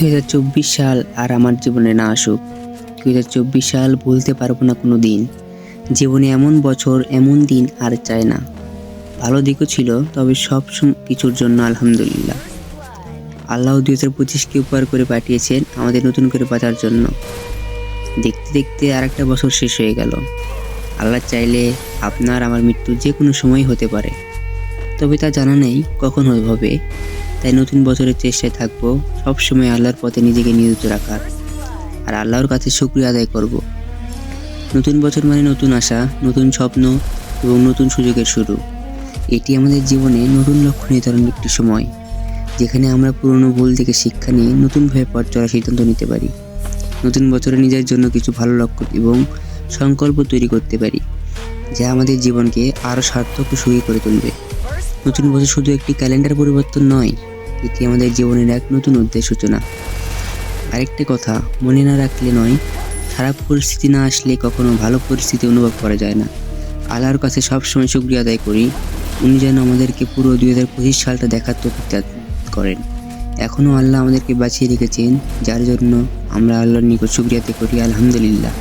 দুই হাজার চব্বিশ সাল আর আমার জীবনে না আসুক। দুই হাজার চব্বিশ সাল ভুলতে পারব না কোনো দিন জীবনে এমন বছর, এমন দিন আর চায় না। ভালো দিকও ছিল, তবে সব কিছুর জন্য আলহামদুলিল্লাহ। আল্লাহ দুই হাজার পঁচিশকে উপহার করে পাঠিয়েছেন আমাদের নতুন করে বাঁচার জন্য। দেখতে দেখতে আর একটা বছর শেষ হয়ে গেল। আল্লাহ চাইলে আপনার আমার মৃত্যু যে কোনো সময় হতে পারে। তবে তা জানা নেই কখন হবে। তাই নতুন বছরের চেষ্টায় থাকব, সবসময় আল্লাহর পথে নিজেকে নিয়োজিত রাখার। আর আল্লাহর কাছে শুক্রিয়া আদায় করব। নতুন বছর মানে নতুন আশা, নতুন স্বপ্ন এবং নতুন সুযোগের শুরু। এটি আমাদের জীবনে নতুন লক্ষ্য নির্ধারণের একটি সময়, যেখানে আমরা পুরনো ভুল থেকে শিক্ষা নিয়ে নতুনভাবে পথ চলার সিদ্ধান্ত নিতে পারি। নতুন বছরে নিজের জন্য কিছু ভালো লক্ষ্য এবং সংকল্প তৈরি করতে পারি, যা আমাদের জীবনকে আরও সার্থক ও সুখী করে তুলবে। নতুন বছর শুধু একটি ক্যালেন্ডার পরিবর্তন নয় এটি আমাদের জীবনের এক নতুন অধ্যায় সূচনা আরেকটা কথা মনে না রাখলে নয়, খারাপ পরিস্থিতি না আসলে কখনো ভালো পরিস্থিতি অনুভব করা যায় না। আল্লাহর কাছে সবসময় শুক্রিয়া আদায় করি, উনি যেন আমাদেরকে পুরো দুই হাজার পঁচিশ সালটা দেখার তো করেন। এখনও আল্লাহ আমাদেরকে বাঁচিয়ে রেখেছেন, যার জন্য আমরা আল্লাহর নিকট শুক্রিয়াতে করি, আলহামদুলিল্লাহ।